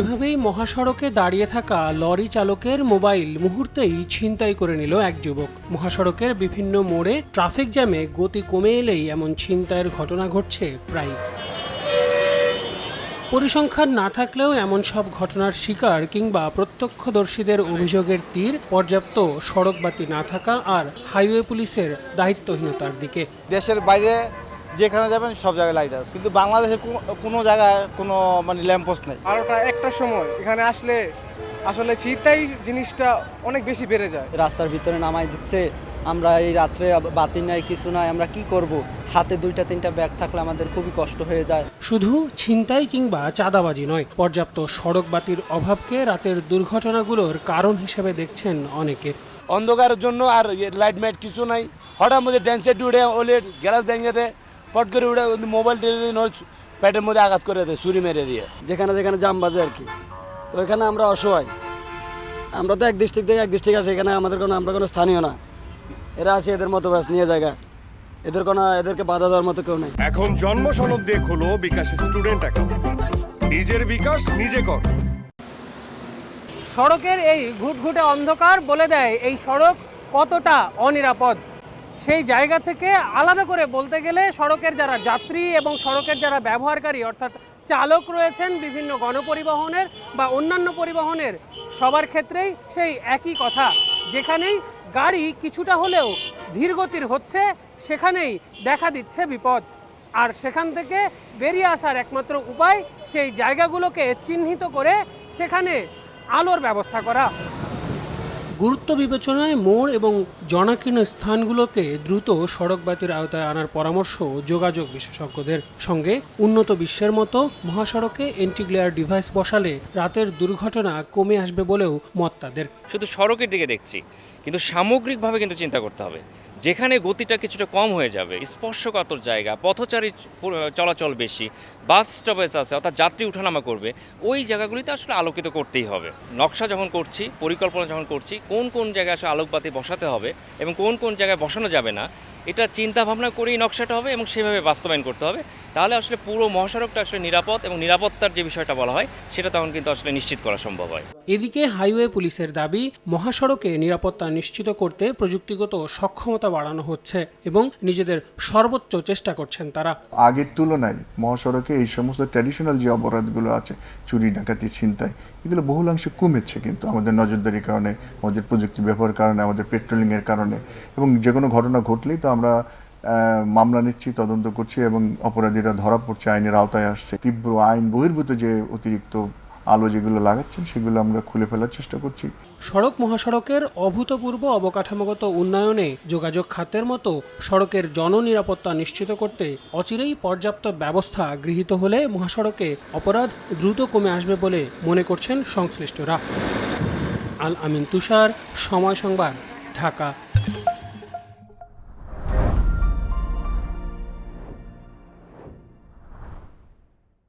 এভাবেই মহাসড়কে দাঁড়িয়ে থাকা লরি চালকের মোবাইল মুহূর্তেই ছিনতাই করে নিল এক যুবক। মহাসড়কের বিভিন্ন মোড়ে ট্রাফিক জ্যামে গতি কমে এলেই এমন ছিনতাইয়ের ঘটনা ঘটছে প্রায়। পরিসংখ্যান না থাকলেও এমন সব ঘটনার শিকার কিংবা প্রত্যক্ষদর্শীদের অভিযোগের তীর পর্যাপ্ত সড়কবাতি না থাকা আর হাইওয়ে পুলিশের দায়িত্বহীনতার দিকে। দেশের বাইরে যেখানে যাবেন সব জায়গায় লাইট আছে। কিন্তু বাংলাদেশে কোনো- কোনো জায়গায় কোনো মানে ল্যাম্পোস্ট নেই। বারোটা একটার সময় এখানে আসলে আসলে চিন্তাই জিনিসটা অনেক বেশি বেড়ে যায়। রাস্তার ভিতরে নামাই দিচ্ছে আমরা এই রাত্রে বাতি নাই কিছু নাই আমরা কি করব? হাতে দুইটা তিনটা ব্যাগ থাকলে আমাদের খুবই কষ্ট হয়ে যায়। শুধু ছিনতাই কিংবা চাঁদাবাজি নয় পর্যাপ্ত সড়ক বাতির অভাবকে রাতের দুর্ঘটনাগুলোর কারণ হিসেবে দেখছেন অনেকে। অন্ধকারের জন্য আর লাইট মাইট কিছু নাই। হঠাৎ মধ্যে ড্যান্সে সেট উড়ে ওলে গ্যালাস ভেঙে দেয়। পট করে উড়ে ওই মোবাইল নয় পেটের মধ্যে আঘাত করে দেয় ছুরি মেরে দিয়ে। যেখানে যেখানে জাম বাজে আর কি। তো এখানে আমরা অসহায়। আমরা তো এক ডিস্ট্রিক্ট থেকে এক ডিস্ট্রিক্ট আসি এখানে আমাদের কোনো আমরা কোনো স্থানীয় না। এরা আসে এদের মতো ব্যাস নিয়ে জায়গা। এদের কোনো এদেরকে বাধা দেওয়ার মতো কেউ নেই। এখন জন্ম সনদ দিয়ে খোলো বিকাশ স্টুডেন্ট অ্যাকাউন্ট নিজের বিকাশ নিজে কর। সড়কের এই ঘুটঘুটে অন্ধকার বলে দেয় এই সড়ক কতটা অনিরাপদ? সেই জায়গা থেকে আলাদা করে বলতে গেলে সড়কের যারা যাত্রী এবং সড়কের যারা ব্যবহারকারী, অর্থাৎ চালক রয়েছেন বিভিন্ন গণপরিবহনের বা অন্যান্য পরিবহনের, সবার ক্ষেত্রেই সেই একই কথা। যেখানেই গাড়ি কিছুটা হলেও ধীরগতির হচ্ছে, সেখানেই দেখা দিচ্ছে বিপদ। আর সেখান থেকে বেরিয়ে আসার একমাত্র উপায় সেই জায়গাগুলোকে চিহ্নিত করে সেখানে আলোর ব্যবস্থা করা। গুরুত্ব বিবেচনায় মোড় এবং জনাকীর্ণ স্থানগুলোকে দ্রুত সড়ক বাতির আওতায় আনার পরামর্শ যোগাযোগ বিশেষজ্ঞদের সঙ্গে উন্নত বিশ্বের মতো মহাসড়কে এন্টিগ্লেয়ার ডিভাইস বসালে রাতের দুর্ঘটনা কমে আসবে বলেও মত তাদের। শুধু সড়কের দিকে দেখছি, কিন্তু সামগ্রিকভাবে কিন্তু চিন্তা করতে হবে। যেখানে গতিটা কিছুটা কম হয়ে যাবে, স্পর্শকাতর জায়গা, পথচারী চলাচল বেশি, বাস স্টপেজ আছে, অর্থাৎ যাত্রী উঠানামা করবে, ওই জায়গাগুলিতে আসলে আলোকিত করতেই হবে। নকশা যখন করছি, পরিকল্পনা যখন করছি, কোন কোন জায়গায় আসলে আলোকবাতি বসাতে হবে এবং কোন কোন জায়গায় বসানো যাবে না, এটা চিন্তা ভাবনা করেই নকশাটা হবে এবং সেভাবে বাস্তবায়ন করতে হবে। তাহলে আসলে পুরো মহাসড়কটা আসলে নিরাপদ এবং নিরাপত্তার যে বিষয়টা বলা হয়, সেটা তখন কিন্তু আসলে নিশ্চিত করা সম্ভব হয়। এদিকে হাইওয়ে পুলিশের দাবি, মহাসড়কে নিরাপত্তা নিশ্চিত করতে প্রযুক্তিগত সক্ষমতা বাড়ানো হচ্ছে এবং নিজেদের সর্বোচ্চ চেষ্টা করছেন তারা। আগের তুলনায় মহাসড়কে এই সমস্ত ট্র্যাডিশনাল যে অপরাধগুলো আছে, চুরি, ডাকাতি, ছিনতাই, এগুলো বহুলাংশে কমেছে কিন্তু আমাদের নজরদারির কারণে, আমাদের প্রযুক্তি ব্যবহারের কারণে, আমাদের পেট্রোলিংয়ের কারণে এবং যে কোনো ঘটনা ঘটলেই তো আমরা মামলা নিচ্ছি, তদন্ত করছি এবং অপরাধীরা ধরা পড়ছে, আইনের আওতায় আসছে। তীব্র আইন বহির্ভূত যে অতিরিক্ত আলো যেগুলো লাগাচ্ছেন সেগুলো আমরা খুলে ফেলার চেষ্টা করছি। সড়ক মহাসড়কের অভূতপূর্ব অবকাঠামোগত উন্নয়নে যোগাযোগ খাতের মতো সড়কের জননিরাপত্তা নিশ্চিত করতে অচিরেই পর্যাপ্ত ব্যবস্থা গৃহীত হলে মহাসড়কে অপরাধ দ্রুত কমে আসবে বলে মনে করছেন সংশ্লিষ্টরা। আল আমিন তুষার, সময় সংবাদ, ঢাকা।